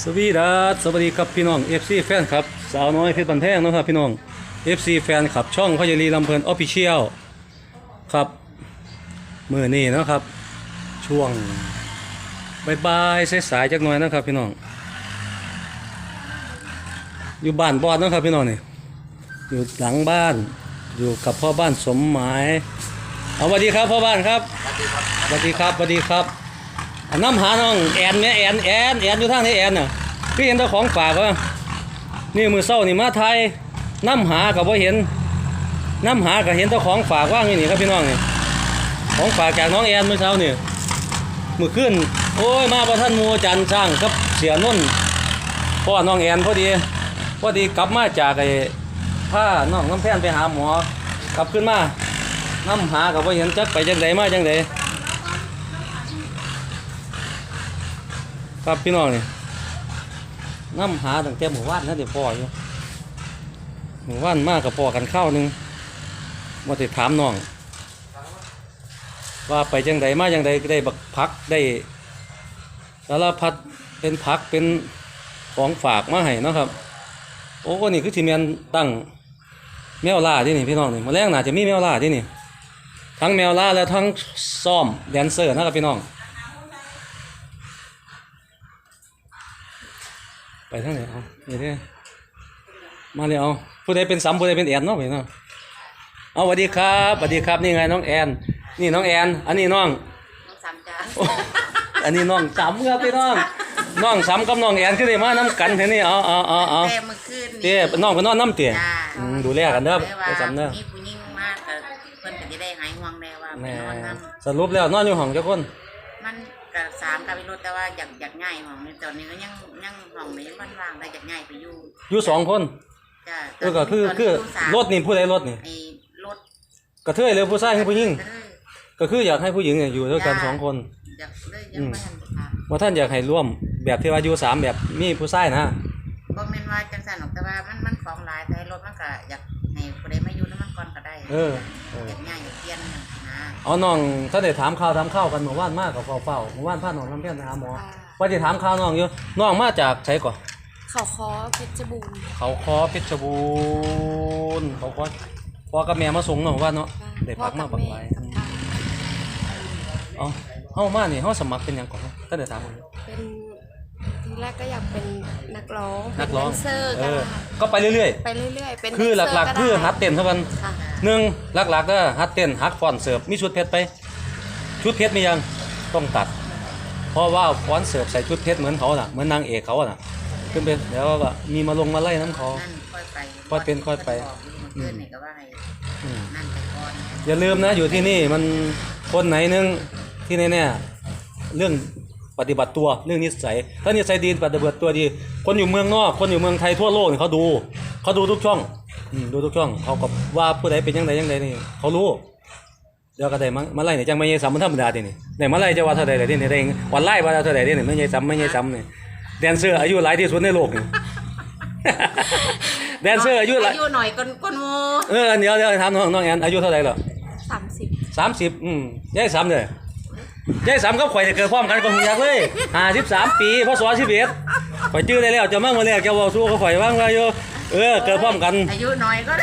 สวีดัสสวัสดีครับพี่น้อง FC แฟนครับสาวน้อยเพชรบันแท่งเนาะครับพี่น้อง FC แฟนครับช่องพยาลีลำเพลินออฟฟิเชียลครับมือนี้เนาะครับ ช่วงบายๆสายๆจักหน่อยนะครับพี่น้อง อยู่บ้านบอดเนาะครับพี่น้องนี่อยู่หลังบ้านอยู่กับพ่อบ้านสมหมายเอาสวัสดีครับพ่อบ้านครับสวัสดีครับสวัสดีครับอัน น้ำหาน้องแอนแม่ยแอนแอนแอนอยู่ทางนี้แอนน่ะพี่เห็นเจ้าของฝากวะนี่มือเศร้านี่มาไทยน้ำหากับว่าเห็นน้ำหากับเห็นเจ้าของฝากว่างอยู่นี่ครับพี่น้องนี่ของฝากจากน้องแอนเมื่อเช้านี่มือขึ้นโอ้ยมาประท่านหมูจันทร์สร้างครับเสียนุ่นพ่อน้องแอนพอดีพอดีกลับมาจากไอ้ผ้าน้องน้ำแพนไปหาหมอกลับขึ้นมาน้ำหากับว่าเห็นจักไปจังไดมาจังได ครับพี่น้องนี่น้ำหาตั้งแต่หมู่บ้านนั่นเดี๋ยวพ่ออยู่หมู่บ้านมากกับพ่อกันข้าวหนึงมาติดถามน้อง ว่าไปจังไดมาจังไดได้บักพักได้สารพัดเป็นพักเป็นของฝากมาให้นะครับ โอ้นี่คือที่แมนตั้งแมวล่าที่นี่พี่น้องนี่มาแรงน่าจะมีแมวล่าที่นี่ ทั้งแมวล่าและทั้งซ้อมแดนเซอร์นะครับพี่น้อง ไปทางไหนเอานี่เด้อมาเลยเอาผู้ใดเป็นซ้ำผู้ใดเป็นแอนเนาะพี่น้องเอาสวัสดีครับสวัสดีครับนี่ไงน้องแอน นี่น้องแอน อันนี้น้อง น้องสามจ้าโอ้อันนี้น้องซ้ำครับพี่น้องน้องซ้ำกับน้องแอนคือได้มาน้ำกันเท่านี้เอาเอาเอาเอาแต่เมื่อคืนเต้น้องก็นอนน้ำเตี้ยจ้าอืมดูแลกันเด้อได้ไปว่าจำเด้อมีผู้หญิงมากก็เพิ่นก็จะได้หายห่วงแน่ว่าไปแม่นอนน้สรุปแล้วนอนอยู่ห้องเจ้าคนำมัน กับสามกับไปรถแต่ว่าอยากอยากง่ายห้องนี้ตอนนี้ก็ยังยังห้องนี้มันว่างได้อยากง่ายไปอยู่อยู่สองคนจ้าเออก็คือคือรถนี่ผู้ใดรถนี่ไอ้รถกระเทยหรือผู้ชายคือผู้หญิงก็เลยก็คืออยากให้ผู้หญิงเนี่ยอยู่ด้วยกันสองคน อยากเลยยังไม่ทันถามว่าท่านอยากให้ร่วมแบบที่ว่าอยู่สามแบบมีผู้ชายนะบ่แม่นว่าจังซั่นหรอกแต่ว่ามันมันของหลายแต่รถมันก็อยากให้ผู้ใดมาอยู่นำมันก่อนก็ได้เออเออ อยากง่ายอยากเปลี่ยนนะ เอาน้องถ้าได้ถามข่าวถามข้าวกันเมื่อวานมากกับเฝ้าๆเมื่อวานพาน้องน้ำเพี้ยนไปหาหมอว่าจะถามข่าวน้องอยู่น้องมาจากไสก่อนเขาคอเพชรบูรณ์เขาคอเพชรบูรณ์เขาคอพ่อกับแม่มาส่งเนาะว่าเนาะได้พักมาบักหลายกับทางเอาเฮามานี่เฮาสมัครเป็นหยังก่อนถ้าได้ถามผมเป็นที แรกก็อยากเป็นนักร้องนักร้องเป็นแดนเซอร์เอก็อได้ก็ไปเรื่อยไปเรื่อยๆ เป็นๆ คือหลักๆคือฮัดเต้นเท่ากันค่ะ หนึ่งหลักๆก็ฮัดเต้นฮัดฟ้อนเสิร์ฟมีชุดเพชรไป ชุดเพชรมียังต้องตัด เพราะว่าฟ้อนเสิร์ฟใส่ชุดเพชรเหมือนเขาน่ะเหมือนนางเอกเขาน่ะขึ้นไปแล้วก็มีมาลงมาไล่น้ำเขา นั่นค่อยไปค่อยเป็นค่อยไปเพื่อนนี่ก็ว่าให้อืม นั่นไปก่อนอย่าลืมนะอยู่ที่นี่มันคนไหนนึงที่แน่ๆเรื่อง ปฏิบัติตัวเรื่องนิสัยถ้านิสัยดีปฏิบัติตัวดี คนอยู่เมืองนอก คนอยู่เมืองไทยทั่วโลกเนี่ยเขาดูเขาดูทุกช่องอืมดูทุกช่อง เขาก็ว่าผู้ใดเป็นยังไงยังไงนี่เขารู้เดี๋ยวก็ได้มามาไล่เนี่ยจังไม่ใช่ซ้ำมันธรรมดาทีนี่ได้มาไล่จะว่าเท่าใดเลยทีนี่ได้ออนไลน์ว่าเท่าใดทีนี่ไม่ใช่ซ้ำไม่ใช่ซ้ำนี่แดนเซอร์อายุหลายที่สุดในโลกนี่แดนเซอร์อายุหลายอายุหน่อยก้นก้นโมเออเดี๋ยวเดี๋ยวถามน้องน้องแอนอายุเท่าไหร่หรอสามสิบสามสิบอืมยายสามเลย ยายสามกับข่อยเนี่ยเกิดพร้อมกันกับหูยักษ์เลยห้าสิบสามปีพศสิบเอ็ดข่อยจื้อได้แล้วจะมั่งมาแล้วจะเว่าสู้กับข่อยว่างว่าอยู่เออเกิดพร้อมกัน อายุหน่อยก็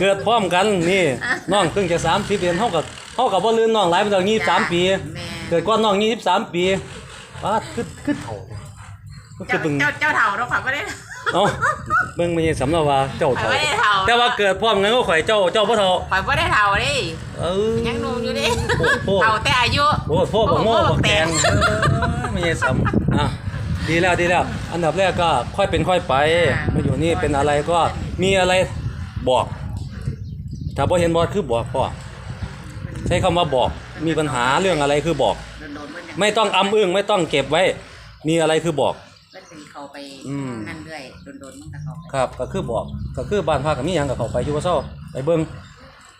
เกิดพร้อมกันนี่น้องเพิ่งจะสามสิบเอ็ดเท่ากับเท่ากับว่าลืมน้องหลายมาตั้งยี่สามปี แม่เกิดก่อนน้องยี่สิบสามปีป้าดขึ้นขึ้นเถ่าก็คืเจ้าอเพิ่งเจ้าเจ้าเฒ่าเราขวัญก็ได้ เอ้าเบิ่งไม่ใช่สำเนาว่าเจ้าเถ่าข่อยบ่ได้เฒ่า แต่ว่าเกิดพร้อมกันก็ข่อยเจ้าเจ้าพ่อเถ่าขวัญก็ได้เฒ่าดิเออยังหนุ่มอยู่ดิโอ้โห เฒ่าแต่อายุโอ้โหพ่อบอกโม่บอกแตงไม่ใช่ซ้ำอะดีแล้วดีแล้ว อันดับแรกก็ค่อยเป็นค่อยไปมาอยู่นี่เป็นอะไรก็มีอะไรบอก ถ้าพ่เห็นบอสคือบอกพ่อใช้คำว่าบอก มีปัญหาเรื่องอะไรคือบอก โดนๆเพิ่นยังไม่ต้องอำอึ้งไม่ต้องเก็บไว้ มีอะไรคือบอกเพิ่นสิเข้าไปอืม นั่นเรื่อยโดนๆมันก็เข้าไปครับก็คือบอกก็คือบ้านพักกับมีหยังกับเขาไปอยู่ก็เศร้าไปเบิ่ง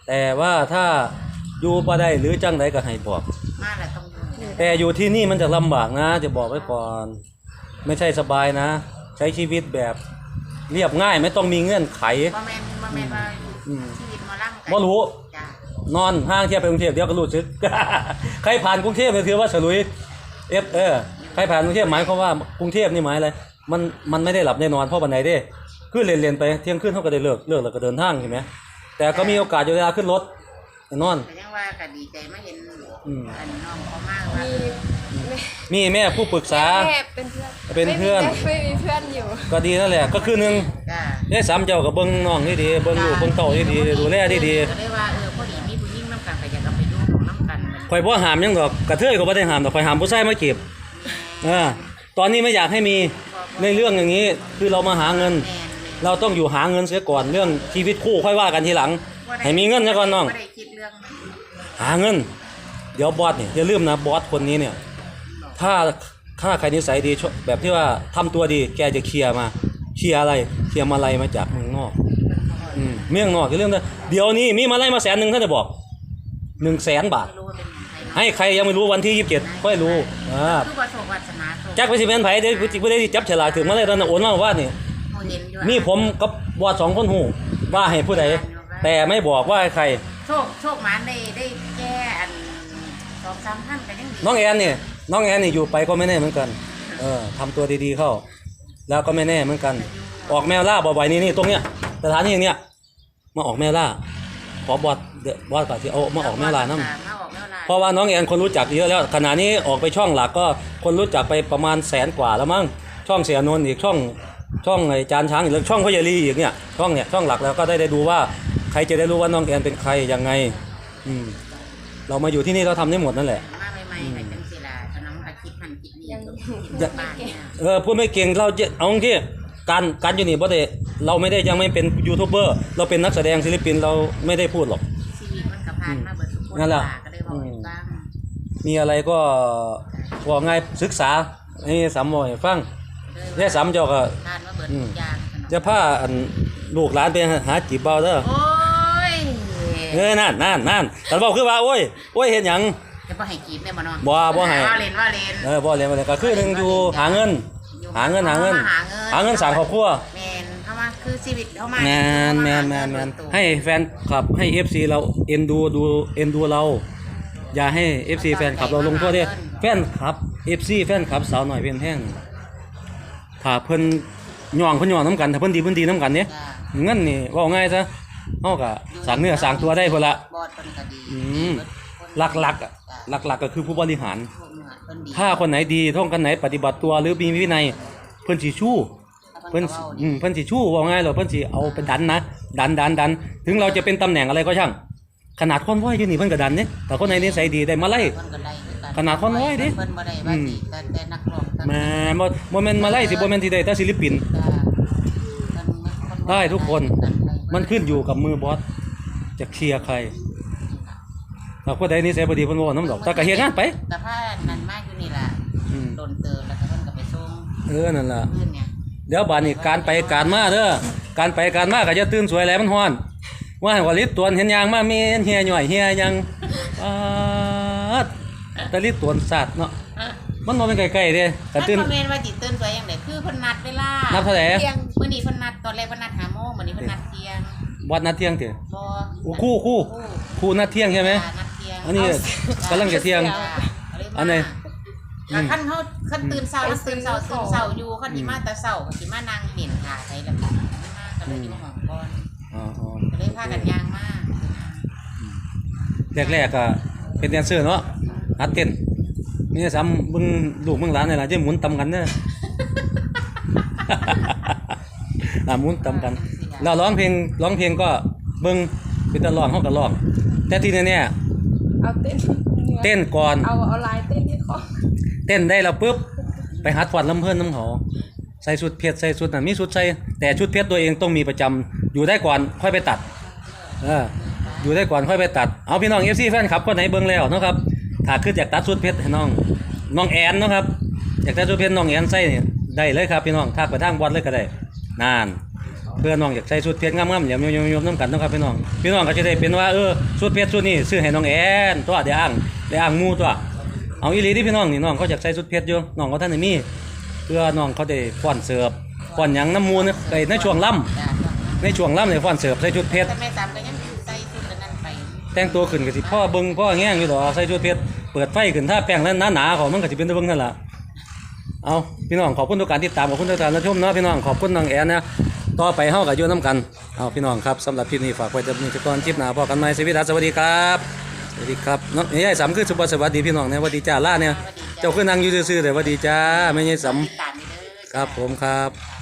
แต่ว่าถ้าอยู่บ่ได้หรือจังใดก็ให้บอก มาแล้วต้องอยู่แต่อยู่ที่นี่มันจะลำบากนะ จะบอกไว้ก่อน ไม่ใช่สบายนะ ใช้ชีวิตแบบเรียบง่ายไม่ต้องมีเงื่อนไข บ่แม่นบ่แม่นว่าอืม ชีวิตหมอลำกันบ่รู้จ้านอนห้างเทียบไปกรุงเทพเดี๋ยวก็รู้สึก ใครผ่านกรุงเทพเนี่ยถือว่าฉลุยเอฟเออ ใครผ่านกรุงเทพหมายความว่ากรุงเทพนี่หมายอะไรมันมันไม่ได้หลับได้นอนเพราะวันไหนเด้คือเรียนเรียนไปเที่ยงคืนเขาก็ได้เลิกเลิกแล้วก็เดินทางใช่ไหมแต่ก็มีโอกาสอยู่เวลาขึ้นรถแน่นอน แต่ยังว่าก็ดีใจมาเห็นอืม อันน้องเขามากว่ามีแม่มีแม่ผู้ปรึกษา แม่เป็นเพื่อนเป็นเพื่อนไม่มีไม่มีเพื่อนอยู่ ก็ดีนั่นแหละก็คือหนึ่งจ้าได้สามเจ้ากับเบิ้งน้องนี่ดีเบิ้งลูกเบิ้งเต่านี่ดีดูแลดีดีก็ได้ว่าเออพอดีมีผู้หญิงน้ำกันก็อยากเอาไปดูของน้ำกันมันข่อยบ่ห้ามหยังดอกกระเทยก็บ่ได้ห้ามดอกข่อยห้ามผู้ชายมาเก็บ เอ่าตอนนี้ไม่อยากให้มีในเรื่องอย่างนี้ คือเรามาหาเงิน เราต้องอยู่หาเงินเสียก่อนเรื่องชีวิตคู่ค่อยว่ากันทีหลัง ให้มีเงินซะก่อนน้องบ่ได้คิดเรื่องหาเงิน เดี๋ยวบอสเนี่ยอย่าลืมนะบอสคนนี้เนี่ย ถ้าถ้าใครนิสัยดีชอบแบบที่ว่าทำตัวดีแกจะเคลียร์มาเคลียร์อะไรเคลียร์มาลัยมาจากเมืองนอกอืมเมืองนอกอย่าลืมนะเดี๋ยวนี้มีมาลัยมาแสนหนึ่งท่านจะบอกหนึ่งแสนบาท ไม่รู้ว่าเป็น ใครเนาะให้ใครยังไม่รู้วันที่ยี่สิบเจ็ดค่อยรู้อ่าคือว่าโชควาสนาโชคจักไปสิเป็นไผเดี๋ยวผู้ใดที่จับฉลากถึงมาเลยตอนนั้นโอนมาว่านี่เขาเห็นอยู่มีผมกับบอสสองคนหูว่าให้ผู้ใดแต่ไม่บอกว่าให้ใคร โชคโชคหมานได้ได้แก้อันสองสามพันก็ยังดีน้องแอนเนี่ยน้องแอนนี่อยู่ไปก็ไม่แน่เหมือนกัน เออทำตัวดีๆเข้า แล้วก็ไม่แน่เหมือนกัน ออกแมวล่าบ่อยๆนี่นี่ตรงเนี้ยสถานที่อย่างเนี้ยมาออกแมวล่า ขอบอสเดอะบอสก็ที่เอามาออกแมวล่านั่มาออกแมวลาเพราะว่าน้องแอนคนรู้จักเยอะแล้วขณะนี้ออกไปช่องหลักก็คนรู้จักไปประมาณแสนกว่าแล้วมั้งช่องเสียนนท์อีกช่องช่องไอ้จานช้างอีกแล้วช่องพยาลีอีกเนี่ยช่องเนี่ยช่องหลักแล้วก็ได้ได้ดูว่าใครจะได้รู้ว่าน้องแอนเป็นใครยังไง อืม เรามาอยู่ที่นี่เราทำได้หมดนั่นแหละ มาใหม่ๆให้จังสิล่ะขนมอาคิดหันคิดนี่ยังคิดบ้านเนี่ย เออพูดไม่เก่งเราจะเอาที่การการอยู่นี่บ่ได้ เราไม่ได้ยังไม่เป็นยูทูบเบอร์เราเป็นนักแสดงศิลปินเราไม่ได้พูดหรอก ชีวิตมันก็ผ่านมาเบิดทุกคนนั่นแหละ ก็ได้บอกให้ฟังมีอะไรก็บอกง่ายศึกษาให้สามหมอยฟังแค่สามเจ้าก็ ผ่านมาเบิดทุกอย่างขนมจะพาอันลูกหลานไปหาจีบเบาเด้อโอ้ยเออนั่นนั่นนั่นแต่บอกคือว่าโอ้ยโอ้ยเห็นหยัง จะบ่ให้กีบได้บ่เนาะบ่บ่ให้ ว่าเล่นว่าเล่น เออบ่เรียนบ่เรียนก็คือหนึงอยู่หาเงิน หาเงินหาเงิน หาเงิน หาเงินสร้างครอบครัว แมนเข้ามา คือชีวิตเข้ามาแมนแมนแมนแมนให้แฟนคลับให้ FC เราเอ็นดูดูเอ็นดูเรา อย่าให้ FC แฟนคลับเราลงโทษเด้แฟนคลับ FC แฟนคลับสาวหน่อยเพียนแห้งถ้าเพิ่นย่องเพิ่นย่องน้ำกันถ้าเพิ่นดีเพิ่นดีน้ำกันเนี่ยจ้าเงินนี่เว่าง่ายซะเฮาก็สร้างเนื้อสร้างตัวได้พุ่นละบอดเพิ่นก็ดีอืมหลักๆอะหลักๆก็คือผู้บริหารพวกเนื้อเพิ่นดีถ้าคนไหนดีท่องกันไหนปฏิบัติตัวหรือมีวินัยเพิ่นสิชู้ เพิ่นสิอืมเพิ่นสิชู้ว่าง่ายหรอเพิ่นสิเอาไปดันนะดันดันดัน ถึงเราจะเป็นตำแหน่งอะไรก็ช่าง ขนาดคนว้อยอยู่นี่เพิ่นก็ดันเนี่ยแต่คนไหนนิสัยดีได้มาไล่ เพิ่นก็ได้คือกันขนาดคนน้อยดิ เพิ่นบ่ได้ว่าสิแต่แต่นักร้องแต่แหม่บ่บ่แม่นมาไล่สิบ่แม่นสิได้แต่ศิลปิน จ้าเพิ่นเพิ่นบ่ได้ทุกคนได้มันขึ้นอยู่กับมือบอสจะเคลียร์ใครถ้าคนใดนิสัยบ่ดีเพิ่นบ่ว่าน้ำดอกแต่ก็เฮ็ดงานไป แต่ผ้านั่นมากอยู่นี่ล่ะอืม โดนเตือนแล้วก็เพิ่นก็ไปส่งเออนั่นล่ะ เพื่อนเนี่ย เดี๋ยวบานนี้การไปการมาเด้อการไปการมาก็จะตื่นสวยแหล้วมันฮ้อน ว่าให้ว่าลิตตวนเห็นยางมามีเฮียหน่อยเฮียยังปาดแต่ลิตตวนสัตว์เนาะมันบ่เป็นไกลๆเด้ก็ท่านตื่น คอมเมนต์ว่าจิตตื่นตัวอย่างไรคือเพิ่นนัดเวลานับเท่าไหร่ เที่ยงมื้อนี้เพิ่นนัดตอนแรกเพิ่นนัด5โมงมื้อนี้เพิ่นนัดเที่ยงวัดนัดเที่ยงเถอะบ่โอ้คู่คู่คู่นัดเที่ยงใช่ไหมจ้านัดเที่ยงอันนี้กำลังจะเที่ยงจ้าก็เลยมาอันไหน แล้วคันเขาคันตื่นเช้าแล้วตื่นเช้าตื่นเช้าอยู่คันสิมาแต่เช้าก็สิมานั่งเห็นขาใส่แล้วก็มาก็เลยอยู่ห้องก่อนอ๋ออ๋อก็เลยพากันย่างมาแรกๆก็เป็นแดนเซอร์เนาะหัดเต้นนี่ซ้ำมึงลูกมึงหลานนี่ล่ะจะหมุนตำกันเด้ออะหมุนตำกัน เราร้องเพลงร้องเพลงก็เบิ่งเป็นตะร้องเฮาก็ร้องแต่ที่แน่เอาเต้นๆเต้นก่อนเอาเอาลายเต้นที่คอ เต้นได้แล้วปุ๊บไปหัดฟันลำเพิ่นน้ำเขาใส่ชุดเพชรใส่ชุดน่ะมีชุดใส่แต่ชุดเพชรตัวเองต้องมีประจำอยู่ได้ก่อนค่อยไปตัดเอออยู่ได้ก่อนค่อยไปตัดเอาพี่น้อง FC แฟนคลับคนไหนเบิ่งแล้วเนาะครับถ้าคืออยากตัดชุดเพชรให้น้องน้องแอนเนาะครับอยากตัดชุดเพชรน้องแอนใส่ได้เลยครับพี่น้องทักไปทางบอลเลยก็ได้นานเพื่อน้องอยากใส่ชุดเพชรงามๆเหลี่ยมๆๆๆน้ำกันนะครับพี่น้องพี่น้องก็จะได้เป็นว่าเออชุดเพชรชุดนี้ซื้อให้น้องแอนตัวเดี๋ยวอ้างเดี๋ยวอ้างมูตัว เอาอีหลีที่พี่น้องนี่น้องเขาอยากใส่ชุดเพชรอยู่น้องเขาท่านได้มีเพื่อน้องเขาได้ฟ้อนเสิร์ฟฟ้อนหยังน้ำมูลในในช่วงล่จ้าำในช่วงล่ำในฟ้อนเสิร์ฟใส่ชุดเพชรแต่แม่ตามก็ยังใส่ชุดอันนั้นไปแต่งตัวขึ้นก็สิพ่อเบิ่งพ่อแง่งอยู่ดอกใส่ชุดเพชรเปิดไฟขึ้นถ้าแป้งแล้วหนาๆเขามันก็สิเป็นตะเบิ่งนั่นล่ะเอาพี่น้องขอบคุณทุกการติดตามขอบคุณทุกการรับชมเนาะพี่น้องขอบคุณน้องแอนนะต่อไปเฮากับอยู่น้ำกันเอาพี่น้องครับสำหรับคลิปนี้ฝากไว้แต่นี้ก่อนคลิปหน้าพอกันใหม่สวัสดีครับสวัสดีครับ สวัสดีครับเนี่ยายสำคือสุภาพสวัสดีพี่น้องเนี่ยสวัสดีจ้าล่าเนี่ยเจ้าคือนั่งอยู่ซื่อๆแต่สวัสดีจ้าไม่ใช่สามนี่เด้อำครับผมครับ